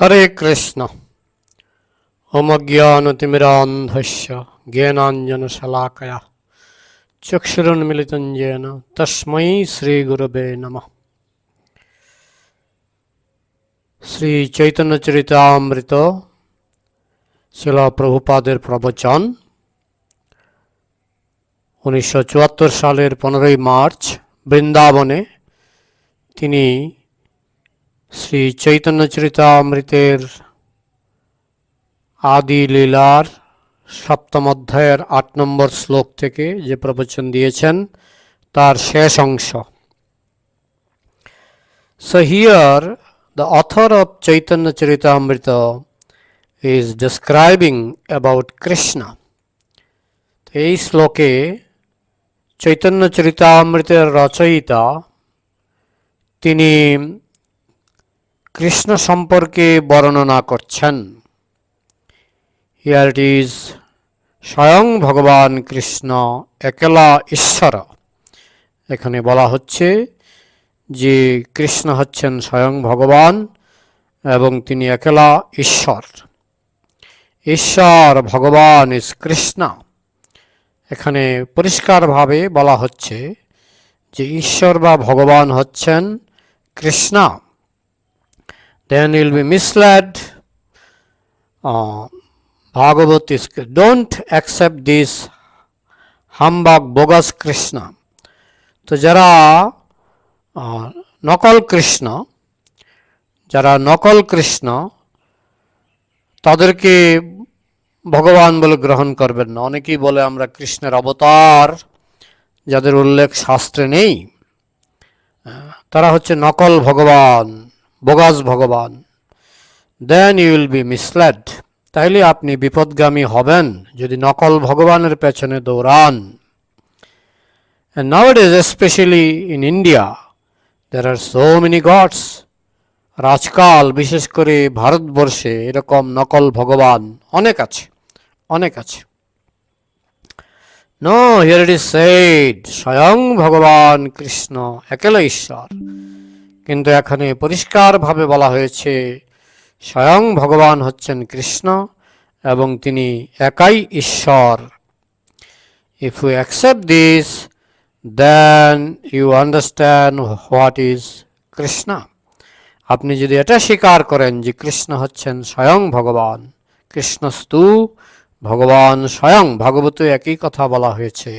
হরে কৃষ্ণ অমজ্ঞানতিমিরান্ধস্য জ্ঞানাঞ্জনশলাকয়া চক্ষুরুন্মিলিতং যেন তস্मै শ্রীগুরবে নম শ্রী চৈতন্যচরিতামৃত শিল প্রভুপাদের প্রবচন উনিশশো চুয়াত্তর সালের পনেরোই মার্চ বৃন্দাবনে তিনি শ্রী চৈতন্য চরিতামৃতের আদি লীলার সপ্তম অধ্যায়ের আট নম্বর শ্লোক থেকে যে প্রবচন দিয়েছেন, তার শেষ অংশ। So here the author of Chaitanya Charitamrita is describing about Krishna এই শ্লোকে চৈতন্য চরিতামৃতের রচয়িতা, তিনি কৃষ্ণ সম্পর্কে বর্ণনা করছেন। হিয়ার ইট ইজ স্বয়ং ভগবান কৃষ্ণ, একলা ঈশ্বর। এখানে বলা হচ্ছে যে কৃষ্ণ হচ্ছেন স্বয়ং ভগবান এবং তিনি একলা ঈশ্বর। ঈশ্বর, ভগবান ইজ কৃষ্ণ। এখানে পরিষ্কারভাবে বলা হচ্ছে যে ঈশ্বর বা ভগবান হচ্ছেন Krishna. Then you'll be misled. Uh, Bhagavat is don't accept this humbug bogus Krishna. তো যারা নকল কৃষ্ণ যারা নকল কৃষ্ণ তাদেরকে ভগবান বলে গ্রহণ করবেন না অনেকেই বলে আমরা কৃষ্ণের অবতার যাদের উল্লেখ শাস্ত্রে নেই তারা হচ্ছে নকল ভগবান বোগাস ভগবান then you will be misled তাইলে আপনি বিপদগামী হবেন যদি নকল ভগবানের পেছনে দৌড়ান। And nowadays, especially in India, there are so many. আর আজকাল বিশেষ করে ভারতবর্ষে এরকম নকল ভগবান অনেক আছে অনেক আছে। No here it is said স্বয়ং ভগবান কৃষ্ণ একেলা ঈশ্বর। কিন্তু এখানে পরিষ্কারভাবে বলা হয়েছে, স্বয়ং ভগবান হচ্ছেন কৃষ্ণ এবং তিনি একাই ঈশ্বর। If you accept this then you understand what is Krishna আপনি যদি এটা স্বীকার করেন যে কৃষ্ণ হচ্ছেন স্বয়ং ভগবান, কৃষ্ণস্তু ভগবান স্বয়ং, ভাগবত একই কথা বলা হয়েছে,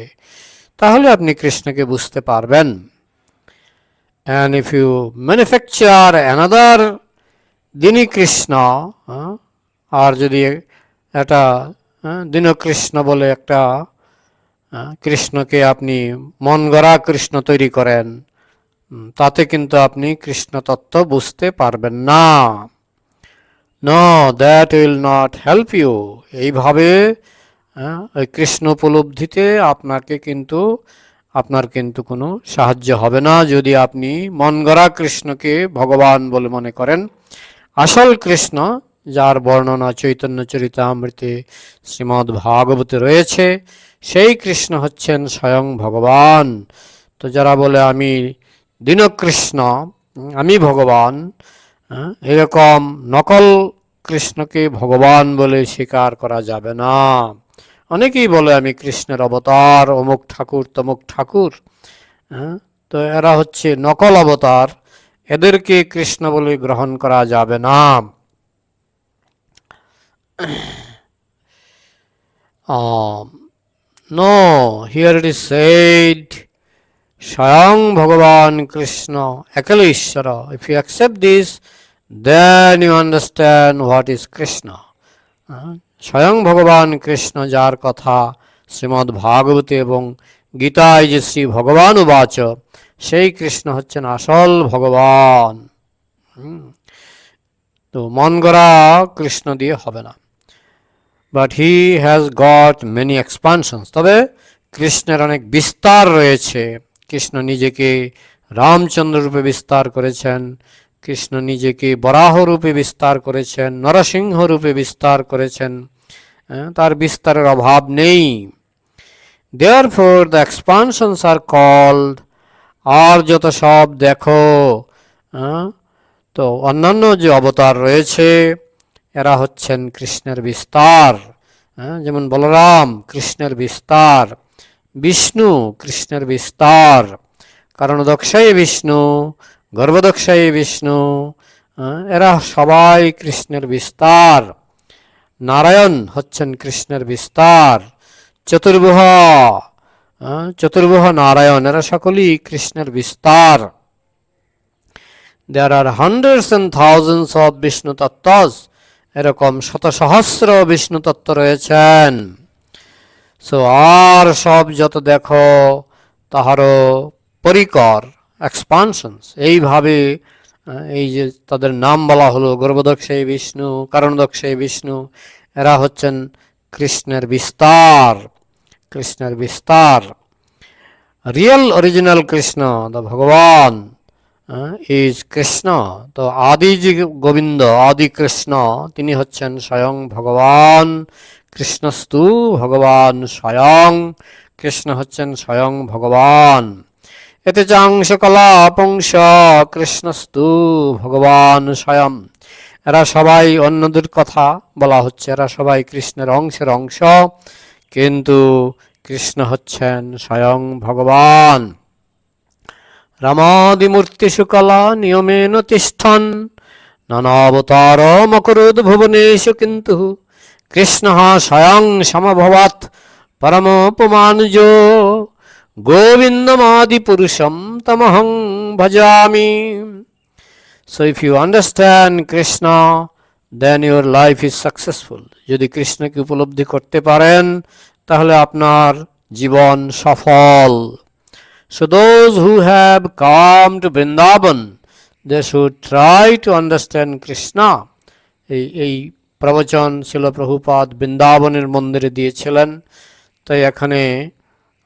তাহলে আপনি কৃষ্ণকে বুঝতে পারবেন। And if you manufacture another দিনী কৃষ্ণ আহ, আর যদি এটা আহ, দীনকৃষ্ণ বলে একটা কৃষ্ণকে আপনি মন গড়া কৃষ্ণ তৈরি করেন তাতে কিন্তু আপনি কৃষ্ণ তত্ত্ব বুঝতে পারবেন না। No that will not help you এইভাবে ওই কৃষ্ণ উপলব্ধিতে আপনাকে কিন্তু আপনার কিন্তু কোনো সাহায্য হবে না যদি আপনি মন গড়া কৃষ্ণকে ভগবান বলে মনে করেন। আসল কৃষ্ণ যার বর্ণনা চৈতন্য চরিতামৃতে শ্রীমদ্ ভাগবতে রয়েছে সেই কৃষ্ণ হচ্ছেন স্বয়ং ভগবান। তো যারা বলে আমি দীনকৃষ্ণ আমি ভগবান হ্যাঁ, এরকম নকল কৃষ্ণকে ভগবান বলে স্বীকার করা যাবে না। অনেকেই বলে আমি কৃষ্ণের অবতার অমুক ঠাকুর তমুক ঠাকুর। হ্যাঁ? তো এরা হচ্ছে নকল অবতার। এদেরকে কৃষ্ণ বলে গ্রহণ করা যাবে না। No here it is said স্বয়ং ভগবান কৃষ্ণ একল ঈশ্বর। If you accept this then you understand what is Krishna. হ্যাঁ, স্বয়ং ভগবান কৃষ্ণ যার কথা শ্রীমদ্ ভাগবতে এবং গীতায় যে শ্রী ভগবান উবাচ, সেই কৃষ্ণ হচ্ছেন আসল ভগবান। তো মন গড়া কৃষ্ণ দিয়ে হবে না। But he has got many expansions তবে কৃষ্ণের অনেক বিস্তার রয়েছে। কৃষ্ণ নিজেকে রামচন্দ্র রূপে বিস্তার করেছেন। কৃষ্ণ নিজেকে বরাহ রূপে বিস্তার করেছেন নরসিংহ রূপে বিস্তার করেছেন হ্যাঁ, তার বিস্তারের অভাব নেই। Therefore the expansions are called আর যত সব দেখো হ্যাঁ, তো অন্যান্য যে অবতার রয়েছে এরা হচ্ছেন কৃষ্ণের বিস্তার হ্যাঁ, যেমন বলরাম কৃষ্ণের বিস্তার বিষ্ণু কৃষ্ণের বিস্তার কারণদক্ষায়ী বিষ্ণু গর্ভদক্ষায়ী বিষ্ণু এরা সবাই কৃষ্ণের বিস্তার। নারায়ণ হচ্ছেন কৃষ্ণের বিস্তার। চতুর্ভুহ চতুর্ভুহ নারায়ণ, এরা সকলেই কৃষ্ণের বিস্তার। There are hundreds and thousands of Vishnu তত্ত্বস এরকম শত সহস্র বিষ্ণু তত্ত্ব রয়েছেন। সো আর সব যত দেখো, তাহারও পরিকর। এক্সপানশনস এইভাবে এই যে তাদের নাম বলা হলো গর্ভদক্ষায়ী বিষ্ণু কারণদক্ষায়ী বিষ্ণু, এরা হচ্ছেন কৃষ্ণের বিস্তার কৃষ্ণের বিস্তার। Real original Krishna the Bhagavan is Krishna. তো আদি যে গোবিন্দ, আদি কৃষ্ণ, তিনি হচ্ছেন স্বয়ং ভগবান। কৃষ্ণস্তু, ভগবান স্বয়ং, কৃষ্ণ হচ্ছেন স্বয়ং ভগবান। এতে চাংশ কলাপংশ কৃষ্ণস্তু ভগবান স্বয়ং। এরা সবাই অন্যদের কথা বলা হচ্ছে। এরা সবাই কৃষ্ণের অংশের অংশ, কিন্তু কৃষ্ণ হচ্ছেন স্বয়ং ভগবান। রামাদিমূর্তিষু কলা নিয়মেন তিষ্ঠন, নানাবতার মকরোদ ভুবনেষু কিন্তু কৃষ্ণ স্বয়ং সমভবাত, পরমোপমানুজ। গোবিন্দমাদি পুরুষম তমহং ভজামি so if you understand Krishna then your life is successful যদি কৃষ্ণকে উপলব্ধি করতে পারেন তাহলে আপনার জীবন সফল। So those who have come to Vrindavan, they should try to understand Krishna. এই এই প্রবচন ছিল প্রভুপাদ বৃন্দাবনের মন্দিরে দিয়েছিলেন। তাই এখানে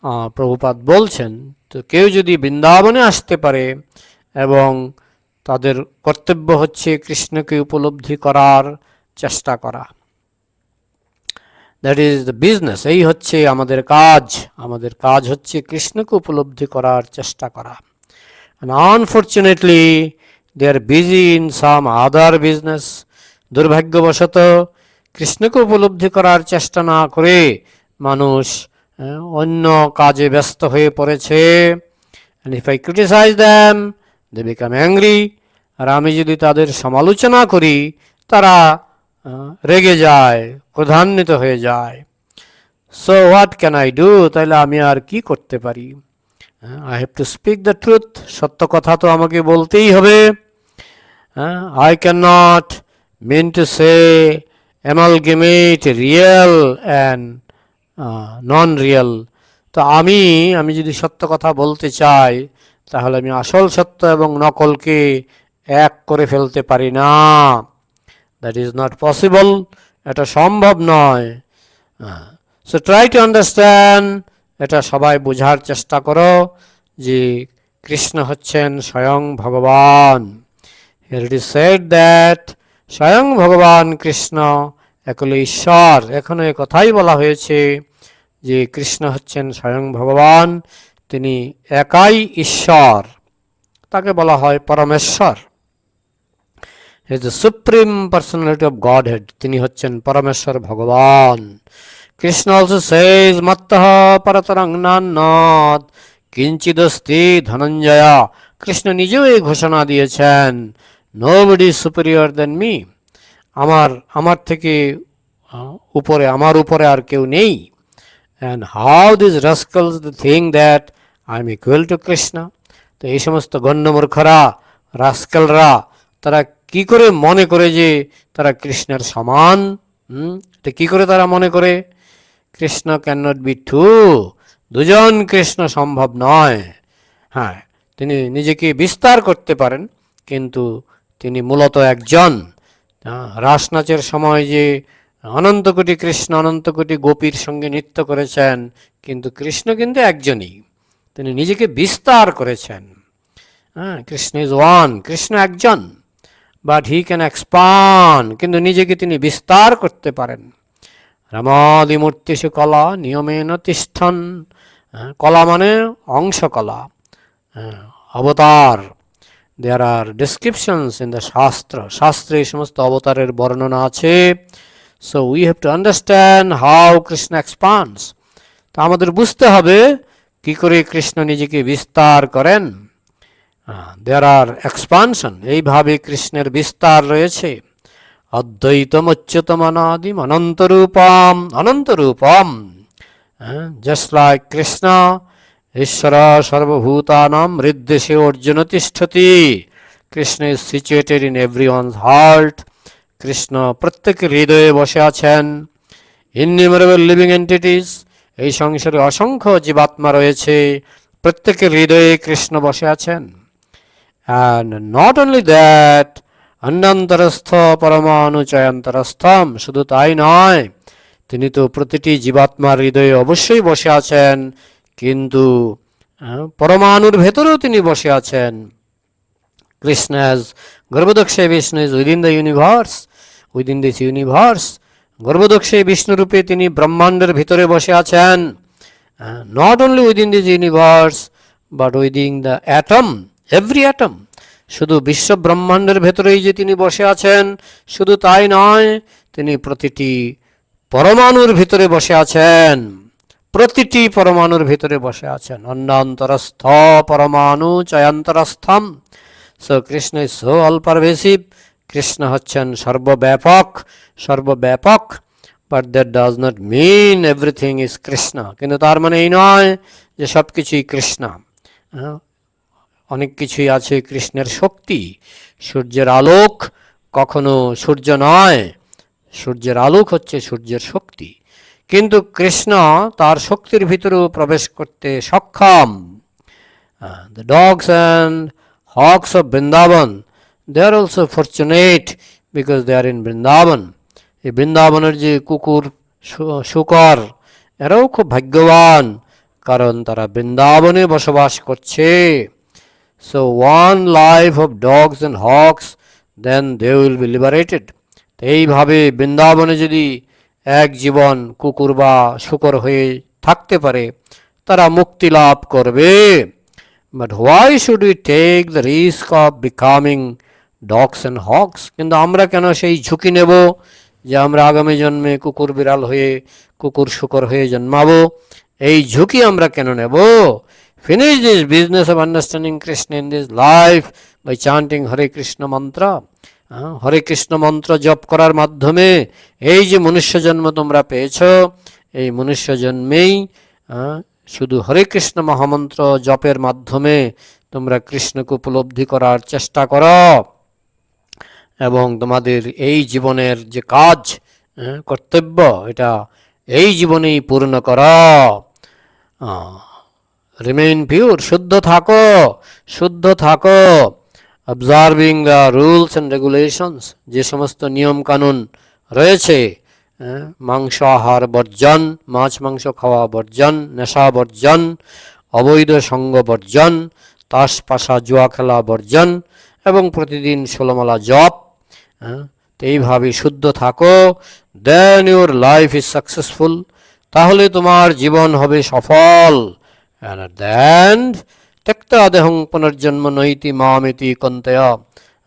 আহ, প্রভুপাদ বলছেন তো কেউ যদি বৃন্দাবনে আসতে পারে এবং তাদের কর্তব্য হচ্ছে কৃষ্ণকে উপলব্ধি করার চেষ্টা করা। দ্যাট ইজ দ্য বিজনেস এই হচ্ছে আমাদের কাজ আমাদের কাজ হচ্ছে কৃষ্ণকে উপলব্ধি করার চেষ্টা করা। Unfortunately they are busy in some other business দুর্ভাগ্যবশত কৃষ্ণকে উপলব্ধি করার চেষ্টা না করে মানুষ অন্য কাজে ব্যস্ত হয়ে পড়েছে। If I criticise them they become angry আর আমি যদি তাদের সমালোচনা করি, তারা রেগে যায়, ক্রধান্বিত হয়ে যায়। So what can I do তাহলে আমি আর কি করতে পারি? I have to speak the truth সত্য কথা তো আমাকে বলতেই হবে। I can not mean to say amalgamate real and non real তো আমি আমি যদি সত্য কথা বলতে চাই, তাহলে আমি আসল সত্য এবং নকলকে এক করে ফেলতে পারি না। দ্যাট ইজ নট পসিবল এটা সম্ভব নয়। সো ট্রাই টু আন্ডারস্ট্যান্ড এটা সবাই বোঝার চেষ্টা করো যে কৃষ্ণ হচ্ছেন স্বয়ং ভগবান। ইট ইজ সেড দ্যাট স্বয়ং ভগবান কৃষ্ণ একল ঈশ্বর। এখনও এ কথাই বলা হয়েছে যে কৃষ্ণ হচ্ছেন স্বয়ং ভগবান, তিনি একাই ঈশ্বর। তাকে বলা হয় পরমেশ্বর। Is the supreme personality of godhead তিনি হচ্ছেন পরমেশ্বর ভগবান। কৃষ্ণ অলসো সেজ মত্ত পরতরং নান্নাদ, কিঞ্চিদস্তি ধনঞ্জয়া। কৃষ্ণ নিজেও এই ঘোষণা দিয়েছেন nobody superior than me আমার আমার থেকে উপরে, আমার উপরে আর কেউ নেই। And how this rascals the thing that I am equal to Krishna তো এই সমস্ত গণ্যমূর্খরা রাস্কেলরা তারা কি করে মনে করে যে তারা কৃষ্ণের সমান? এটা কি করে তারা মনে করে? Krishna can not be two দুজন কৃষ্ণ সম্ভব নয়। হ্যাঁ তিনি নিজেকে বিস্তার করতে পারেন, কিন্তু তিনি মূলত একজন। আহ, রাস নাচের সময় যে অনন্ত কোটি কৃষ্ণ অনন্ত কোটি গোপীর সঙ্গে নৃত্য করেছেন কিন্তু কৃষ্ণ কিন্তু একজনই। তিনি নিজেকে বিস্তার করেছেন। হ্যাঁ কৃষ্ণ ইজ ওয়ান কৃষ্ণ একজন বাট হি ক্যান এক্সপান কিন্তু নিজেকে তিনি বিস্তার করতে পারেন। রামাদিমূর্তিষু কলা নিয়মেন তিষ্ঠন কলা মানে অংশকলা অবতার। দেয়ার আর ডিসক্রিপশনস ইন দ্য শাস্ত্র শাস্ত্রে এই সমস্ত অবতারের বর্ণনা আছে। So we have to understand how Krishna expands তা আমাদের বুঝতে হবে কি করে কৃষ্ণ নিজেকে বিস্তার করেন। দেয়ার আর এক্সপানশন এইভাবে কৃষ্ণের বিস্তার রয়েছে। অদ্বৈতম অচ্যুতম অনাদিম অনন্তরূপম। অনন্তরূপম জাস্ট লাইক কৃষ্ণ ঈশ্বর সর্বভূতানাম হৃদ্দেশে Arjuna তিষ্ঠতি। Krishna is situated in every one's heart Krishna প্রত্যেকের হৃদয়ে বসে আছেন। ইননিউমারেবল লিভিং এন্টিটিস এই সংসারে অসংখ্য জীবাত্মা রয়েছে। প্রত্যেকের হৃদয়ে কৃষ্ণ বসে আছেন। অ্যান্ড নট অনলি দ্যাট অন্যান্তরস্থ পরমাণু চয়ান্তরস্থম শুধু তাই নয়, তিনি তো প্রতিটি জীবাত্মার হৃদয়ে অবশ্যই বসে আছেন। কিন্তু পরমাণুর ভেতরেও তিনি বসে আছেন। Krishna as গর্ভদক্ষে Vishnu is within the universe within this universe গর্ভদক্ষে বিষ্ণুরূপে তিনি ব্রহ্মাণ্ডের ভিতরে বসে আছেন। Not only within this universe but within the atom every atom শুধু বিশ্ব ব্রহ্মাণ্ডের ভেতরেই যে তিনি বসে আছেন, শুধু তাই নয়, তিনি প্রতিটি পরমাণুর ভিতরে বসে আছেন। প্রতিটি পরমাণুর ভিতরে বসে আছেন। অন্যান্তরস্থ পরমাণু চয়ান্তরস্থম। So Krishna is so all pervasive Krishna হচ্ছেন সর্বব্যাপক সর্বব্যাপক। But that does not mean everything is Krishna. কিন্তু তার মানে এই নয় যে সব কিছুই কৃষ্ণ। হ্যাঁ? অনেক কিছুই আছে কৃষ্ণের শক্তি। সূর্যের আলোক কখনো সূর্য নয়। সূর্যের আলোক হচ্ছে সূর্যের শক্তি। কিন্তু কৃষ্ণ তার শক্তির ভিতরেও প্রবেশ করতে সক্ষম। The dogs and hawks of Vrindavan they are also fortunate because they are in Vrindavan. এই বৃন্দাবনের যে কুকুর শুকর এরাও খুব ভাগ্যবান কারণ তারা বৃন্দাবনে বসবাস করছে। So one life of dogs and hawks, then they will be liberated এইভাবে বৃন্দাবনে যদি এক জীবন কুকুর বা শুকর হয়ে থাকতে পারে, তারা মুক্তি লাভ করবে। But why should we take the risk of becoming dogs and hawks কিন্তু আমরা কেন সেই ঝুঁকি নেব যে আমরা আগামী জন্মে কুকুর বিড়াল হয়ে, কুকুর শুকর হয়ে জন্মাবো? এই ঝুঁকি আমরা কেন নেব? Finish this business of understanding Krishna in this life by chanting Hare Krishna mantra. Hare Krishna মন্ত্র জপ করার মাধ্যমে এই যে মনুষ্য জন্ম তোমরা পেয়েছ, এই মনুষ্য জন্মেই শুধু হরে কৃষ্ণ মহামন্ত্র জপের মাধ্যমে তোমরা কৃষ্ণকে উপলব্ধি করার চেষ্টা করো। এবং তোমাদের এই জীবনের যে কাজ কর্তব্য, এটা এই জীবনেই পূর্ণ করো। রিমেইন পিওর শুদ্ধ থাকো শুদ্ধ থাকো। Observing the rules and regulations যে সমস্ত নিয়ম কানুন রয়েছে মাংস আহার বর্জন মাছ মাংস খাওয়া বর্জন নেশা বর্জন অবৈধ সঙ্গ বর্জন তাস পাশা জুয়া খেলা বর্জন এবং প্রতিদিন ষোলমালা জপ হ্যাঁ, এইভাবে শুদ্ধ থাকো then your life is successful তাহলে তোমার জীবন হবে সফল And at the end, দেহং পুনর্জন্ম নৈতি মামিতি কন্তয়া।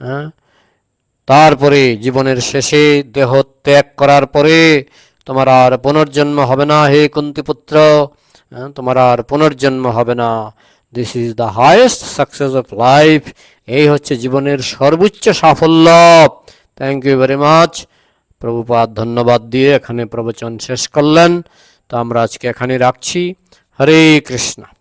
হ্যাঁ? তারপরে জীবনের শেষে দেহ ত্যাগ করার পরে তোমার আর পুনর্জন্ম হবে না হে কুন্তিপুত্র? তোমার আর পুনর্জন্ম হবে না। This is the highest success of life এই হচ্ছে জীবনের সর্বোচ্চ সাফল্য। Thank you very much Prabhupada ধন্যবাদ দিয়ে এখানে প্রবচন শেষ করলেন। তো আমরা আজকে এখানে রাখছি। হরে কৃষ্ণ।